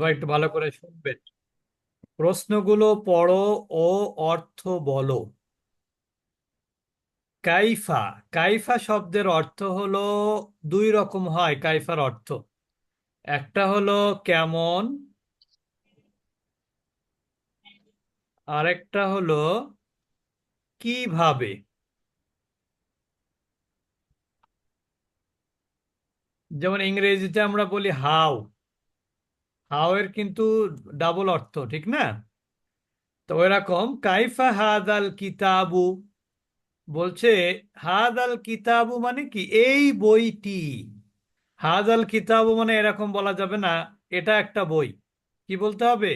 সবাই একটু ভালো করে শুনবেন। প্রশ্নগুলো পড়ো ও অর্থ বলো। কাইফা কাইফা শব্দের অর্থ হলো দুই রকম হয়, কাইফার অর্থ। একটা হলো কেমন, আরেকটা হলো কীভাবে। যেমন ইংরেজিতে আমরা বলি হাউ। হাউ এর কিন্তু ডাবল অর্থ, ঠিক না? তো ওইরকম কাইফা হাদাল কিতাবু বলছে, হাদাল কিতাবু মানে কি? এই বইটি। হাদাল কিতাবু মানে এরকম বলা যাবে না, এটা একটা বই। কি বলতে হবে?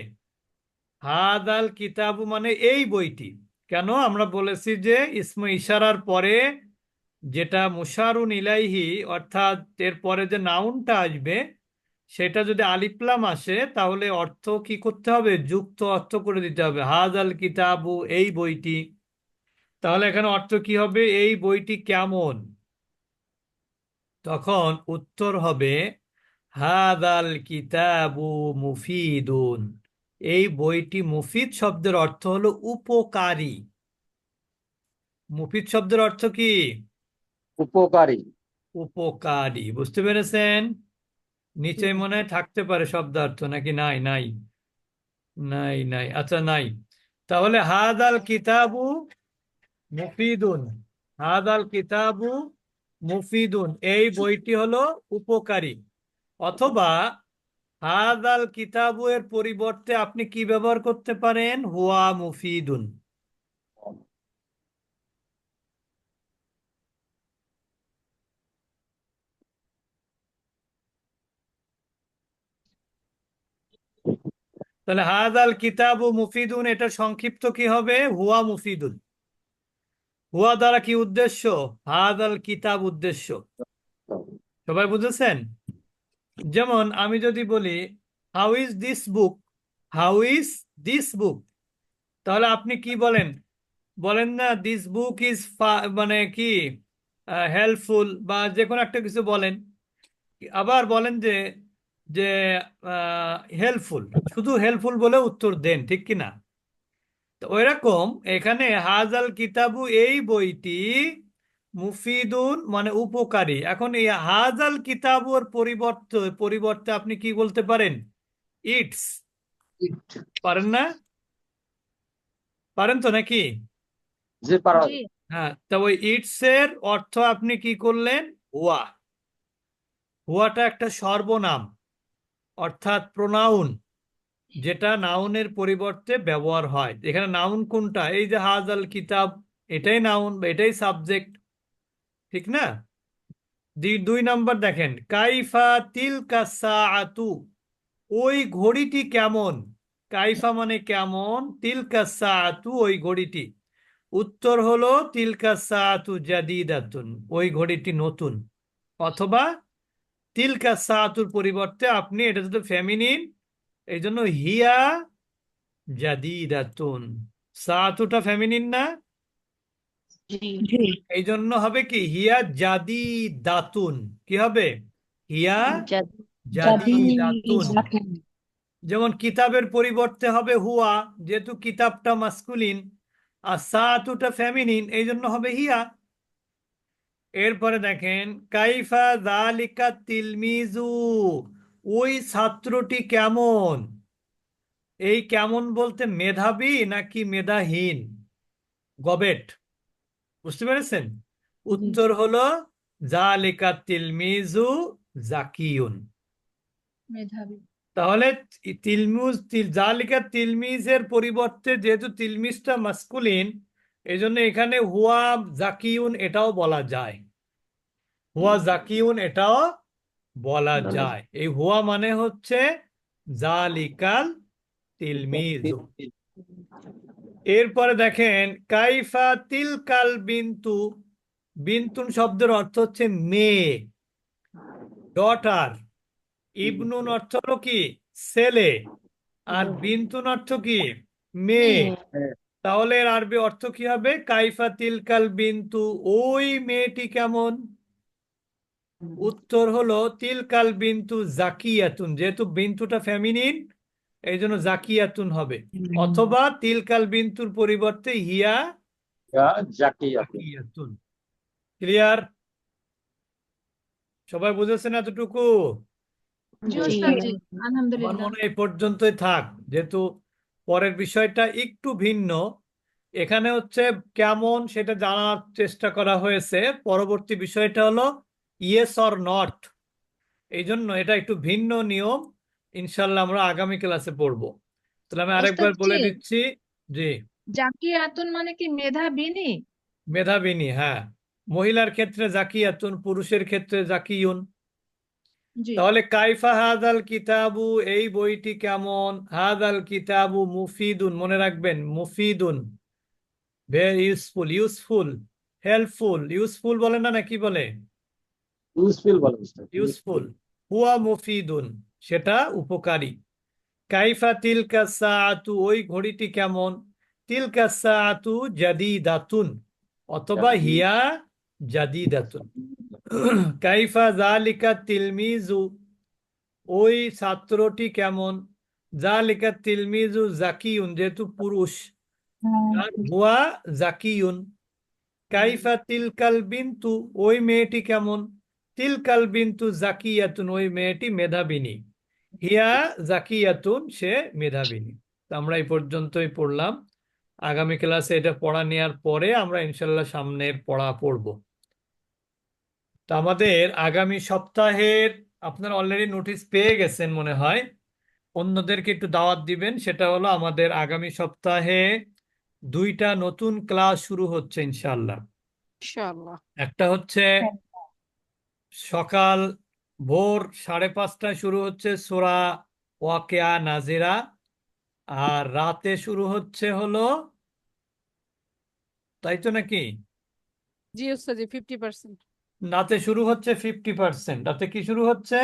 হাদাল কিতাবু মানে এই বইটি। কেন? আমরা বলেছি যে, ইসম ইশারার পরে যেটা মুশারুন ইলাইহি, অর্থাৎ এর পরে যে নাউনটা আসবে সেটা যদি আলিপ্লাম আসে তাহলে অর্থ কি করতে হবে? যুক্ত অর্থ করে দিতে হবে। হাদাল কিতাবু এই বইটি। তাহলে এখানে অর্থ কি হবে? এই বইটি কেমন? তখন উত্তর হবে হাদাল কিতাবু মুফিদুন। এই বইটি মুফিদ শব্দের অর্থ হলো উপকারী। মুফিদ শব্দের অর্থ কি? উপকারী। উপকারী। বুঝতে পেরেছেন? নিচে মনে হয় থাকতে পারে শব্দার্থ নাকি নাই নাই? নাই নাই আচ্ছা নাই। তাহলে হাদাল কিতাবু মুফিদুন হাদাল কিতাবু মুফিদুন এই বইটি হলো উপকারী। অথবা হাদাল কিতাবু এর পরিবর্তে আপনি কি ব্যবহার করতে পারেন? হুয়া মুফিদুন। তাহলে হাজাল কিতাব ও মুফিদুন এটা সংক্ষিপ্ত কি হবে? হুয়া মুফিদুন। হুয়া দ্বারা কি উদ্দেশ্য? হাদাল কিতাব উদ্দেশ্য। সবাই বুঝেছেন? যেমন আমি যদি বলি how is this book how is this book তাহলে আপনি কি বলেন? বলেন না দিস বুক ইজ মানে কি হেল্পফুল বা যে কোনো একটা কিছু বলেন। আবার বলেন যে যে হেল্পফুল শুধু হেল্পফুল বলে উত্তর দেন ঠিক কি না? তো ওইরকম এখানে হাজাল কিতাবু এই বইটি মুফিদুন মানে উপকারী। এখন এই হাজাল কিতাবুর পরিবর্তে পরিবর্তে আপনি কি বলতে পারেন? ইটস। পারেন না? পারেন তো নাকি? যে পারা জি। হ্যাঁ তা ওই ইটস এর অর্থ আপনি কি করলেন? হুয়া হুয়াটা একটা সর্বনাম। অর্থাৎ প্রোনাউন যেটা নাউনের পরিবর্তে ব্যবহার হয়। এখানে নাউন কোনটা? এই যে হাজাল কিতাব, এটাই নাউন বা এটাই সাবজেক্ট ঠিক না? দুই নম্বর দেখেন। কাইফা তিলকা সাআতু, ওই ঘড়িটি কেমন? কাইফা মানে কেমন? তিলকা সাআতু, ওই ঘড়িটি। উত্তর হলো তিলকা সাআতু জাদিদাতুন, ওই ঘড়িটি নতুন। অথবা তিলকা সাআতুর পরিবর্তে আপনি এটা যদি ফেমিনিন এই জন্য হিয়া জাদিদাতুন। সাআতুটা ফেমিনিন না? এই জন্য হবে কি? হিয়া জাদি দাতুন কি হবে? হিয়া জাদিদাতুন। যেমন কিতাবের পরিবর্তে হবে হুয়া যেহেতু কিতাবটা মাস্কুলিন আর সাতুটা ফ্যামিনিন এই জন্য হবে হিয়া। এরপরে দেখেন কাইফা জালিকা তিলমিজু ওই ছাত্রটি কেমন? এই কেমন বলতে মেধাবী নাকি মেধাহীন? গবেট বুঝতে পেরেছেন? উত্তর হলো জালিকা তিলমিজু জাকিউন। মেধাবী। তাহলে তিলমুজ তিল জালিকা তিলমিজের পরিবর্তে যেহেতু তিলমিজটা মাস্কুলিন এই জন্য এখানে হুয়া জাকিউন এটাও বলা যায়। হুয়া জাকিউন এটাও বলা যায়। এই হুয়া মানে হচ্ছে জালিকাল তিলমিজু। এরপরে দেখেন কাইফা তিলকাল বিন্তু। বিন্তুন শব্দের অর্থ হচ্ছে মেয়ে। ডটার। ইবনুন অর্থ হলো কি? ছেলে। আর বিন্তুন অর্থ কি? মেয়ে। তাহলে এর আরবি অর্থ কি হবে? কাইফা তিলকাল বিন্তু ওই মেয়েটি কেমন? উত্তর হলো তিলকাল বিন্তু জাকিয়াতুন যেহেতু বিন্তুটা ফেমিনিন এই জন্য জাকিয়াতুন হবে। অথবা তিলকাল বিন্তুর পরিবর্তে হিয়া ইয়া জাকিয়াতুন। ক্লিয়ার? সবাই বুঝেছেন এতটুকু? আলহামদুলিল্লাহ। মনে হয় এই পর্যন্তই থাক যেহেতু পরের বিষয়টা একটু ভিন্ন। এখানে হচ্ছে কেমন সেটা জানার চেষ্টা করা হয়েছে। পরবর্তী বিষয়টা হলো ইয়েস অর নট। এই জন্য এটা একটু ভিন্ন নিয়ম। ইনশাল্লাহ আমরা আগামী ক্লাসে পড়ব। তাহলে আমি আরেকবার বলে দিচ্ছি জি। জাকিয়াতুন মানে কি মেধাবিনী? মেধাবিনী হ্যাঁ। মহিলার ক্ষেত্রে জাকিয়াতুন পুরুষের ক্ষেত্রে জাকিয়ুন। জি তাহলে কাইফা হাদাল কিতাবু এই বইটি কেমন? হাদাল কিতাবু মুফিদুন মনে রাখবেন মুফিদুন। Very useful useful helpful useful বলে না নাকি বলে? ইউজফুল বলে ইউজফুল হুয়া মুফিদুন সেটা উপকারী। কাইফা তিলকা সাআতু ওই ঘড়িটি কেমন? তিলকা সাআতু জাদিদাতুন অথবা হিয়া জাদিদাতুন কাইফা জালিকা তিলমিজু ওই ছাত্রটি কেমন? জালিকা তিলমিজু জাকিউন যেহেতু পুরুষ। আর হুয়া জাকিউন। কাইফা তিলকাল বিন্তু ওই মেয়েটি কেমন? তিলকাল বিন্তু জাকিয়াতুন ওই মেয়েটি মেধাবিনী। হিয়া জাকিয়াতুন সে মেধাবিনী। আমরা এই পর্যন্তই পড়লাম। আগামী ক্লাসে এটা পড়া নেওয়ার পরে আমরা ইনশাল্লাহ সামনের পড়া পড়ব। তো আমাদের আগামী সপ্তাহের আপনারা অলরেডি নোটিশ পেয়ে গেছেন মনে হয় অন্যদেরকে একটু দাওয়াত দিবেন সেটা হলো আমাদের আগামী সপ্তাহে দুইটা নতুন ক্লাস শুরু হচ্ছে ইনশাল্লাহ একটা হচ্ছে সকাল ভোর সাড়ে পাঁচটায় শুরু হচ্ছে সোরা ওয়াকেয়া নাজিরা। আর রাতে শুরু হচ্ছে হলো তাই তো নাকি? জি ওস্তাদ ফিফটি পার্সেন্ট রাতে শুরু হচ্ছে ফিফটি পার্সেন্ট রাতে কি শুরু হচ্ছে?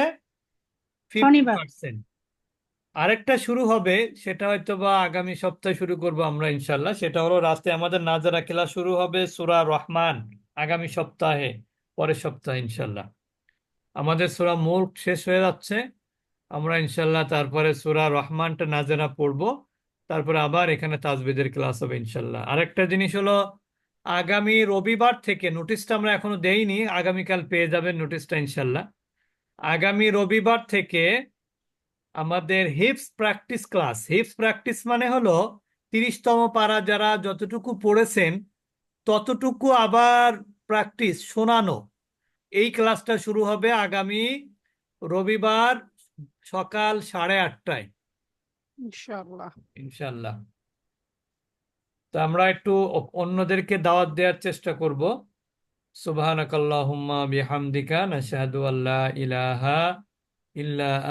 ফিফটি পার্সেন্ট আরেকটা শুরু হবে সেটা হয়তো বা আগামী সপ্তাহে শুরু করব আমরা ইনশাল্লাহ সেটা হলো রাতে আমাদের নাজারা খেলা শুরু হবে সূরা রহমান আগামী সপ্তাহে পরের সপ্তাহে ইনশাল্লাহ আমাদের সূরা মুল্ক শেষ হয়ে যাচ্ছে। আমরা ইনশাল্লাহ তারপরে সূরা রহমানটা নাজেরা পড়ব, তারপরে আবার এখানে তাজবিদের ক্লাস হবে ইনশাল্লাহ আরেকটা জিনিস হলো, আগামী রবিবার থেকে নোটিশটা আমরা এখনও দেইনি, আগামীকাল পেয়ে যাবেন নোটিশটা ইনশাল্লাহ আগামী রবিবার থেকে আমাদের hips practice class hips practice মানে হলো তিরিশতম পারা যারা যতটুকু পড়েছেন, ততটুকু আবার প্র্যাকটিস শোনানো। এই ক্লাসটা শুরু হবে আগামী রবিবার সকাল সাড়ে আটটায়। ইনশাআল্লাহ। ইনশাল্লাহ তো আমরা একটু অন্যদেরকে দাওয়াত দেওয়ার চেষ্টা করব। সুবহানাকাল্লাহুম্মা বিহামদিকা নাশহাদু আল্লা ইলাহা ইল্লা